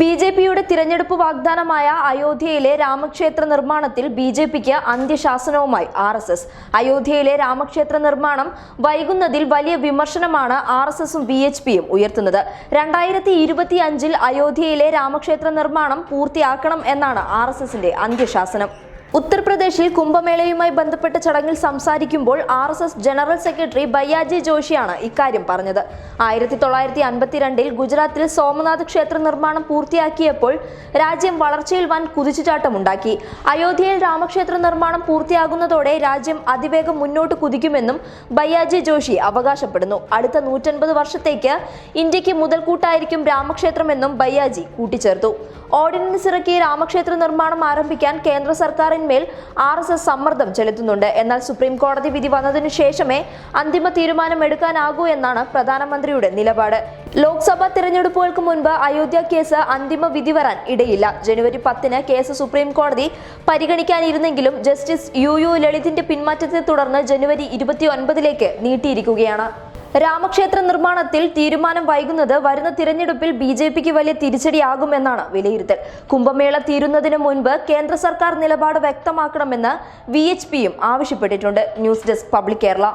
B J പിയുടെ തിരഞ്ഞെടുപ്പ് വാഗ്ദാനമായ അയോധ്യയിലെ രാമക്ഷേത്ര നിർമ്മാണത്തിൽ ബി ജെ പിക്ക് അന്ത്യശാസനവുമായി ആർ എസ് എസ്. അയോധ്യയിലെ രാമക്ഷേത്ര നിർമ്മാണം വൈകുന്നതിൽ വലിയ വിമർശനമാണ് ആർ എസ് എസും ബി എച്ച് പിയും ഉയർത്തുന്നത്. രണ്ടായിരത്തി ഇരുപത്തി അഞ്ചിൽ അയോധ്യയിലെ രാമക്ഷേത്ര നിർമ്മാണം പൂർത്തിയാക്കണം എന്നാണ് ആർ എസ് എസിന്റെ അന്ത്യശാസനം. ഉത്തർപ്രദേശിൽ കുംഭമേളയുമായി ബന്ധപ്പെട്ട ചടങ്ങിൽ സംസാരിക്കുമ്പോൾ R S S general secretary Bhaiyyaji ജോഷിയാണ് ഇക്കാര്യം പറഞ്ഞത്. ആയിരത്തി തൊള്ളായിരത്തി അൻപത്തിരണ്ടിൽ ഗുജറാത്തിൽ സോമനാഥ് ക്ഷേത്ര നിർമ്മാണം പൂർത്തിയാക്കിയപ്പോൾ രാജ്യം വളർച്ചയിൽ വൻ കുതിച്ചുചാട്ടമുണ്ടാക്കി. അയോധ്യയിൽ രാമക്ഷേത്ര നിർമ്മാണം പൂർത്തിയാകുന്നതോടെ രാജ്യം അതിവേഗം മുന്നോട്ട് കുതിക്കുമെന്നും ബയ്യാജി ജോഷി അവകാശപ്പെടുന്നു. അടുത്ത നൂറ്റൻപത് വർഷത്തേക്ക് ഇന്ത്യയ്ക്ക് മുതൽക്കൂട്ടായിരിക്കും രാമക്ഷേത്രമെന്നും ബയ്യാജി കൂട്ടിച്ചേർത്തു. ഓർഡിനൻസ് ഇറക്കി രാമക്ഷേത്ര നിർമ്മാണം ആരംഭിക്കാൻ കേന്ദ്ര സർക്കാരിന്മേൽ ആർ എസ് എസ് സമ്മർദ്ദം ചെലുത്തുന്നുണ്ട്. എന്നാൽ സുപ്രീം കോടതി വിധി വന്നതിനു ശേഷമേ അന്തിമ തീരുമാനം എടുക്കാനാകൂ എന്നാണ് പ്രധാനമന്ത്രിയുടെ നിലപാട്. ലോക്സഭാ തിരഞ്ഞെടുപ്പുകൾക്ക് മുൻപ് അയോധ്യ കേസ് അന്തിമ വിധി വരാൻ ഇടയില്ല. ജനുവരി പത്തിന് കേസ് സുപ്രീം കോടതി പരിഗണിക്കാനിരുന്നെങ്കിലും ജസ്റ്റിസ് യു യു ലളിതിന്റെ പിന്മാറ്റത്തെ തുടർന്ന് ജനുവരി ഇരുപത്തി ഒൻപതിലേക്ക് നീട്ടിയിരിക്കുകയാണ്. രാമക്ഷേത്ര നിർമ്മാണത്തിൽ തീരുമാനം വൈകുന്നത് വരുന്ന തിരഞ്ഞെടുപ്പിൽ ബി ജെ പിക്ക് വലിയ തിരിച്ചടിയാകുമെന്നാണ് വിലയിരുത്തൽ. കുംഭമേള തീരുന്നതിന് മുൻപ് കേന്ദ്ര സർക്കാർ നിലപാട് വ്യക്തമാക്കണമെന്ന് വി എച്ച് പിയും ആവശ്യപ്പെട്ടിട്ടുണ്ട്. News desk public Kerala.